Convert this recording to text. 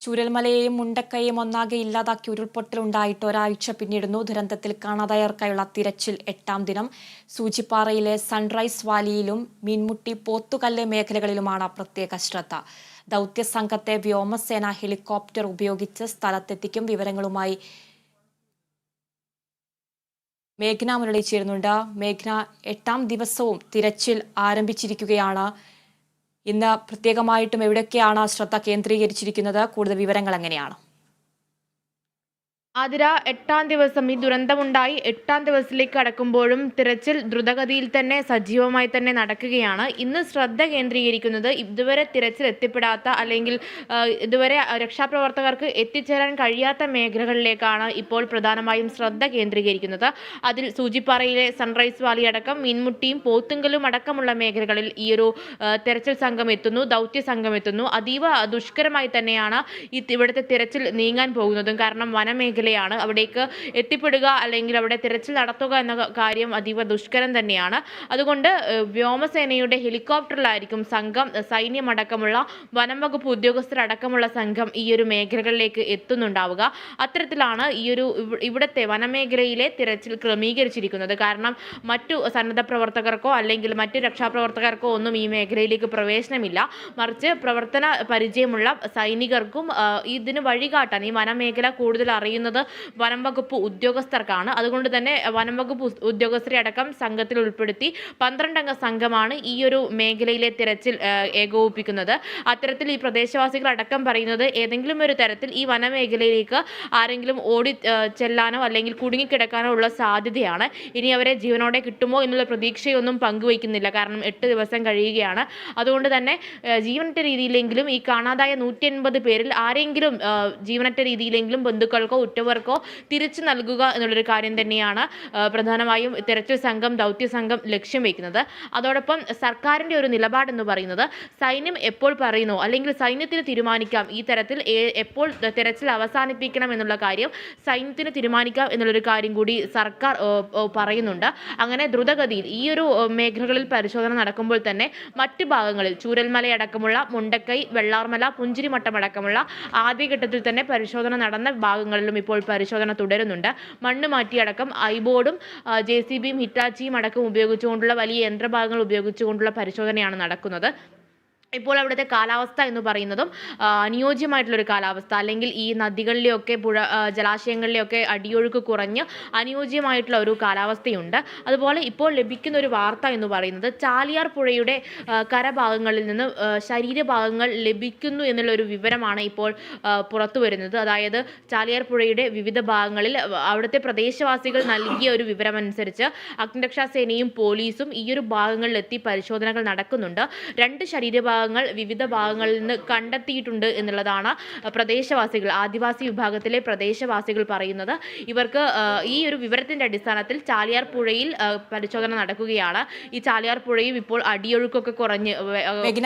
ചൂരൽമലയെയും മുണ്ടക്കയെയും ഒന്നാകെ ഇല്ലാതാക്കി ഉരുൾപൊട്ടലുണ്ടായിട്ട് ഒരാഴ്ച പിന്നിടുന്നു. ദുരന്തത്തിൽ കാണാതായവർക്കായുള്ള തിരച്ചിൽ എട്ടാം ദിനം. സൂചിപ്പാറയിലെ സൺറൈസ് വാലിയിലും മീൻമുട്ടി പോത്തുകല്ല് മേഖലകളിലുമാണ് പ്രത്യേക ശ്രദ്ധ. ദൗത്യസംഘത്തെ വ്യോമസേന ഹെലികോപ്റ്റർ ഉപയോഗിച്ച് സ്ഥലത്തെത്തിക്കും. വിവരങ്ങളുമായി മേഘ്ന മുരളി ചേരുന്നുണ്ട്. മേഘ്ന എട്ടാം ദിവസവും തിരച്ചിൽ ആരംഭിച്ചിരിക്കുകയാണ്. ഇന്ന് പ്രത്യേകമായിട്ടും എവിടെയൊക്കെയാണ് ശ്രദ്ധ കേന്ദ്രീകരിച്ചിരിക്കുന്നത്? കൂടുതൽ വിവരങ്ങൾ എങ്ങനെയാണ്? ആതിര എട്ടാം ദിവസം ഈ ദുരന്തമുണ്ടായി. എട്ടാം ദിവസത്തിലേക്ക് കടക്കുമ്പോഴും തിരച്ചിൽ ദ്രുതഗതിയിൽ തന്നെ സജീവമായി തന്നെ നടക്കുകയാണ്. ഇന്ന് ശ്രദ്ധ കേന്ദ്രീകരിക്കുന്നത് ഇതുവരെ തിരച്ചിൽ എത്തിപ്പെടാത്ത അല്ലെങ്കിൽ ഇതുവരെ രക്ഷാപ്രവർത്തകർക്ക് എത്തിച്ചേരാൻ കഴിയാത്ത മേഖലകളിലേക്കാണ് ഇപ്പോൾ പ്രധാനമായും ശ്രദ്ധ കേന്ദ്രീകരിക്കുന്നത്. അതിൽ സൂചിപ്പാറയിലെ സൺറൈസ് വാലി അടക്കം മീൻമുട്ടിയും പോത്തുങ്കലും അടക്കമുള്ള മേഖലകളിൽ ഈയൊരു തിരച്ചിൽ സംഘം എത്തുന്നു ദൗത്യ സംഘം എത്തുന്നു. അതീവ ദുഷ്കരമായി തന്നെയാണ് ഇവിടുത്തെ തിരച്ചിൽ നീങ്ങാൻ പോകുന്നതും. കാരണം വനമേഖലയാണ് അവിടേക്ക് എത്തിപ്പെടുക അല്ലെങ്കിൽ അവിടെ തിരച്ചിൽ നടത്തുക എന്ന കാര്യം അതീവ ദുഷ്കരം തന്നെയാണ്. അതുകൊണ്ട് വ്യോമസേനയുടെ ഹെലികോപ്റ്ററിലായിരിക്കും സംഘം സൈന്യമടക്കമുള്ള വനം വകുപ്പ് ഉദ്യോഗസ്ഥരടക്കമുള്ള സംഘം ഈ ഒരു മേഖലകളിലേക്ക് എത്തുന്നുണ്ടാവുക. അത്തരത്തിലാണ് ഈ ഒരു ഇവ- ഇവിടുത്തെ വനമേഖലയിലെ തിരച്ചിൽ ക്രമീകരിച്ചിരിക്കുന്നത്. കാരണം മറ്റു സന്നദ്ധ പ്രവർത്തകർക്കോ അല്ലെങ്കിൽ മറ്റു രക്ഷാപ്രവർത്തകർക്കോ ഒന്നും ഈ മേഖലയിലേക്ക് പ്രവേശനമില്ല. മറിച്ച് പ്രവർത്തന പരിചയമുള്ള സൈനികർക്കും ഇതിന് വഴികാട്ടാൻ ഈ വനമേഖല കൂടുതൽ അറിയുന്നത് വനം വകുപ്പ് ഉദ്യോഗസ്ഥർക്കാണ്. അതുകൊണ്ട് തന്നെ വനം വകുപ്പ് ഉദ്യോഗസ്ഥരെ അടക്കം സംഘത്തിൽ ഉൾപ്പെടുത്തി പന്ത്രണ്ടംഗ സംഘമാണ് ഈ ഒരു മേഖലയിലെ തിരച്ചിൽ ഏകോപിപ്പിക്കുന്നത്. അത്തരത്തിൽ ഈ പ്രദേശവാസികൾ അടക്കം പറയുന്നത് ഏതെങ്കിലും ഒരു തരത്തിൽ ഈ വനമേഖലയിലേക്ക് ആരെങ്കിലും ഓടി ചെല്ലാനോ അല്ലെങ്കിൽ കുടുങ്ങിക്കിടക്കാനോ ഉള്ള സാധ്യതയാണ്. ഇനി അവരെ ജീവനോടെ കിട്ടുമോ എന്നുള്ള പ്രതീക്ഷയൊന്നും പങ്കുവയ്ക്കുന്നില്ല. കാരണം എട്ട് ദിവസം കഴിയുകയാണ്. അതുകൊണ്ട് തന്നെ ജീവനറ്റ രീതിയിലെങ്കിലും ഈ കാണാതായ നൂറ്റി പേരിൽ ആരെങ്കിലും ജീവനറ്റ രീതിയിലെങ്കിലും ബന്ധുക്കൾക്കോ ഉറ്റവർക്കോ തിരിച്ചു നൽകുക എന്നുള്ളൊരു കാര്യം തന്നെയാണ് പ്രധാനമായും തിരച്ചിൽ സംഘം ദൗത്യ സംഘം ലക്ഷ്യം വയ്ക്കുന്നത്. അതോടൊപ്പം സർക്കാരിന്റെ ഒരു നിലപാടെന്ന് പറയുന്നത് സൈന്യം എപ്പോൾ പറയുന്നു അല്ലെങ്കിൽ സൈന്യത്തിന് തീരുമാനിക്കാം ഈ തരത്തിൽ എപ്പോൾ തിരച്ചിൽ അവസാനിപ്പിക്കണം എന്നുള്ള കാര്യം സൈന്യത്തിന് തീരുമാനിക്കാം എന്നുള്ളൊരു കാര്യം കൂടി സർക്കാർ പറയുന്നുണ്ട്. അങ്ങനെ ദ്രുതഗതിയിൽ ഈ ഒരു മേഖലകളിൽ പരിശോധന നടക്കുമ്പോൾ തന്നെ മറ്റു ഭാഗങ്ങളിൽ ചൂരൽമലയടക്കമുള്ള മുണ്ടക്കൈ വെള്ളാർമല പുഞ്ചിരിമട്ടം അടക്കമുള്ള ആദ്യഘട്ടത്തിൽ തന്നെ പരിശോധന നടന്ന ഭാഗങ്ങളിലും ഇപ്പോൾ പരിശോധന തുടരുന്നുണ്ട്. മണ്ണ് മാറ്റിയടക്കം ഐബോർഡും ജെ സി ബിയും ഹിറ്റാച്ചിയും അടക്കം ഉപയോഗിച്ചുകൊണ്ടുള്ള വലിയ യന്ത്രഭാഗങ്ങൾ ഉപയോഗിച്ചുകൊണ്ടുള്ള പരിശോധനയാണ് നടക്കുന്നത്. ഇപ്പോൾ അവിടുത്തെ കാലാവസ്ഥ എന്ന് പറയുന്നതും അനുയോജ്യമായിട്ടുള്ളൊരു കാലാവസ്ഥ. അല്ലെങ്കിൽ ഈ നദികളിലെയൊക്കെ പുഴ ജലാശയങ്ങളിലെയൊക്കെ അടിയൊഴുക്ക് കുറഞ്ഞ് അനുയോജ്യമായിട്ടുള്ള ഒരു കാലാവസ്ഥയുണ്ട്. അതുപോലെ ഇപ്പോൾ ലഭിക്കുന്ന ഒരു വാർത്ത എന്ന് പറയുന്നത് ചാലിയാർ പുഴയുടെ കരഭാഗങ്ങളിൽ നിന്ന് ശരീരഭാഗങ്ങൾ ലഭിക്കുന്നു എന്നുള്ളൊരു വിവരമാണ് ഇപ്പോൾ പുറത്തു വരുന്നത് അതായത് ചാലിയാർ പുഴയുടെ വിവിധ ഭാഗങ്ങളിൽ അവിടുത്തെ പ്രദേശവാസികൾ നൽകിയ ഒരു വിവരമനുസരിച്ച് അഗ്നിരക്ഷാസേനയും പോലീസും ഈ ഒരു ഭാഗങ്ങളിലെത്തി പരിശോധനകൾ നടക്കുന്നുണ്ട്. രണ്ട് ശരീരഭാഗങ്ങൾ വിവിധ ഭാഗങ്ങളിൽ നിന്ന് കണ്ടെത്തിയിട്ടുണ്ട് എന്നുള്ളതാണ് പ്രദേശവാസികൾ ആദിവാസി വിഭാഗത്തിലെ പ്രദേശവാസികൾ പറയുന്നത്. ഇവർക്ക് ഈ ഒരു വിവരത്തിന്റെ അടിസ്ഥാനത്തിൽ ചാലിയാർ പുഴയിൽ പരിശോധന നടക്കുകയാണ്. ഈ ചാലിയാർ പുഴയും ഇപ്പോൾ അടിയൊഴുക്കൊക്കെ കുറഞ്ഞ്